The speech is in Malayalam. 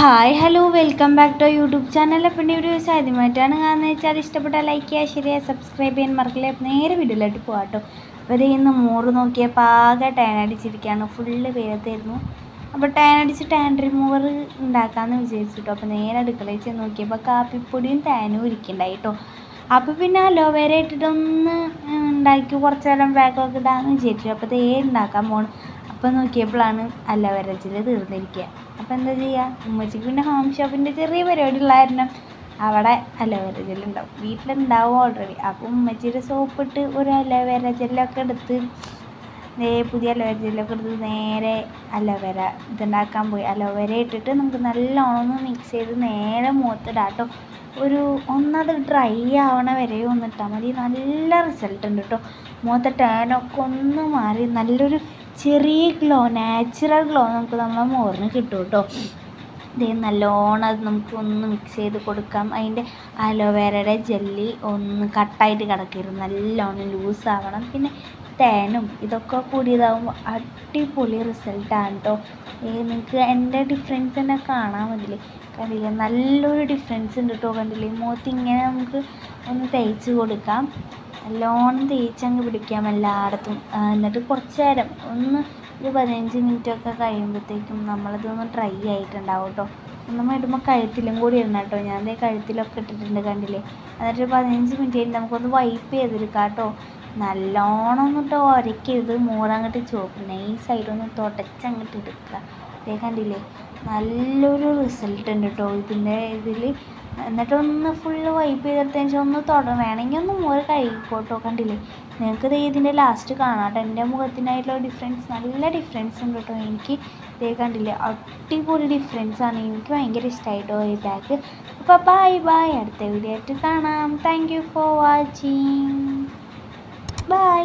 Hi hello welcome back to YouTube channel. അപ്പം എന്റെ വീഡിയോസ് ആദ്യമായിട്ടാണ് കാണുന്നത്. വെച്ചാൽ ഇഷ്ടപ്പെട്ടാൽ ലൈക്ക് ചെയ്യുക ശരിയാ സബ്സ്ക്രൈബ് ചെയ്യാൻ മറക്കില്ല? നേരെ വീഡിയോയിലോട്ട് പോകാം കേട്ടോ. അപ്പോൾ ഇന്ന് മോറ് നോക്കിയപ്പോൾ ആകെ ടാൻ അടിച്ചിരിക്കുകയാണ്. ഫുള്ള് വേഗത്തായിരുന്നു അപ്പോൾ ടാൻ അടിച്ച് ടാൻ റിമൂവർ ഉണ്ടാക്കാമെന്ന് വിചാരിച്ചു കേട്ടോ. അപ്പോൾ നേരെ അടുക്കളയിൽ ചെന്ന് നോക്കിയപ്പോൾ കാപ്പിപ്പൊടിയും ടാനും ഇരിക്കണ്ടായി കേട്ടോ. അപ്പോൾ പിന്നെ അലോവേര ഇട്ടിട്ടൊന്ന് ഉണ്ടാക്കി കുറച്ച് നേരം ബാക്കൊക്കെ ഇടാമെന്ന് വിചാരിച്ചു. അപ്പോൾ തേ ഉണ്ടാക്കാൻ പോകണം അപ്പോൾ നോക്കിയപ്പോഴാണ് അല്ല വരച്ചിൽ തീർന്നിരിക്കുക. അപ്പം എന്താ ചെയ്യുക ഉമ്മച്ചിക്ക് പിന്നെ ഹോം ഷോപ്പിന്റെ ചെറിയ പരിപാടി ഉള്ള കാരണം അവിടെ അലോവേര ജെൽ ഉണ്ടാവും വീട്ടിലുണ്ടാവും ഓൾറെഡി അപ്പോൾ ഉമ്മച്ചിയുടെ സോപ്പിട്ട് ഒരു അലോവേര ജെല്ലൊക്കെ എടുത്ത് നേ പുതിയ അലോവേര ജെല്ലൊക്കെ എടുത്ത് നേരെ അലോവേര ഇതുണ്ടാക്കാൻ പോയി. അലോവേര ഇട്ടിട്ട് നമുക്ക് നല്ലോണം മിക്സ് ചെയ്ത് നേരെ മുഖത്തിടാം കേട്ടോ. ഒരു ഒന്നത് ഡ്രൈ ആവണ വരെ ഒന്ന് ഇട്ടാൽ മതി. നല്ല റിസൾട്ട് ഉണ്ട് കേട്ടോ. മുഖത്തെ ടാനൊക്കെ ഒന്ന് മാറി. നല്ലൊരു ചെറിയ ഗ്ലോ നാച്ചുറൽ ഗ്ലോ നമുക്ക് നമ്മളെ മോറിന് കിട്ടും കേട്ടോ ഇതേ നല്ലോണം അത് നമുക്കൊന്ന് മിക്സ് ചെയ്ത് കൊടുക്കാം. അതിന്റെ അലോവേരയുടെ ജെല്ലി ഒന്ന് കട്ടായിട്ട് കിടക്കരുത്. നല്ലോണം ലൂസ് ആവണം. പിന്നെ തേനും ഇതൊക്കെ കൂടിയതാകുമ്പോൾ അടിപൊളി റിസൾട്ടാണ് കേട്ടോ നിങ്ങൾക്ക് എന്റെ ഡിഫറൻസ് തന്നെ കാണാൻ മതില്ലേ കണ്ടില്ലേ? നല്ലൊരു ഡിഫറൻസ് ഉണ്ട് കേട്ടോ കണ്ടില്ലേ? മുഖത്ത് ഇങ്ങനെ നമുക്ക് ഒന്ന് തേച്ച് കൊടുക്കാം. നല്ലോണം തേച്ചങ്ങ് പിടിക്കാം എല്ലായിടത്തും. എന്നിട്ട് കുറച്ച് നേരം ഒന്ന് ഒരു പതിനഞ്ച് മിനിറ്റൊക്കെ കഴിയുമ്പോഴത്തേക്കും നമ്മളതൊന്ന് ഡ്രൈ ആയിട്ടുണ്ടാവും കേട്ടോ. നമ്മൾ ഇടുമ്പോൾ കഴുത്തിലും കൂടി ഇടണം കേട്ടോ. ഞാൻ ദേ കഴുത്തിലൊക്കെ ഇട്ടിട്ടുണ്ട് കണ്ടില്ലേ? എന്നിട്ട് ഒരു പതിനഞ്ച് മിനിറ്റ് കഴിഞ്ഞ് നമുക്കൊന്ന് വൈപ്പ് ചെയ്തെടുക്കാം കേട്ടോ. നല്ലോണം ഒന്നിട്ട് ഒരക്കരുത് മോറങ്ങോട്ട് ചുവപ്പ്. നൈസായിട്ടൊന്ന് തുടച്ചങ്ങോട്ട് എടുക്കുക. അതേ കണ്ടില്ലേ? നല്ലൊരു റിസൾട്ട് ഉണ്ട് കേട്ടോ ഇതിന്റെ ഇതിൽ എന്നിട്ടൊന്ന് ഫുള്ള് വൈപ്പ് ചെയ്തെടുത്തതിന് ശേഷം ഒന്ന് തൊട വേണമെങ്കിൽ ഒന്ന് മോര് കഴുകിക്കോട്ടോ. കണ്ടില്ലേ? നിങ്ങൾക്ക് ദേ ഇതിന്റെ ലാസ്റ്റ് കാണാം കേട്ടോ എന്റെ മുഖത്തിനായിട്ടുള്ള ഡിഫറൻസ് നല്ല ഡിഫറൻസ് ഉണ്ട് കേട്ടോ എനിക്ക് ഇതേ കണ്ടില്ലേ? അടിപൊളി ഡിഫറൻസ് ആണ്. എനിക്ക് ഭയങ്കര ഇഷ്ടമായിട്ടോ ഈ ബാഗ് അപ്പോൾ ബൈ ബൈ അടുത്ത വീഡിയോ ആയിട്ട് കാണാം. Thank you for watching bye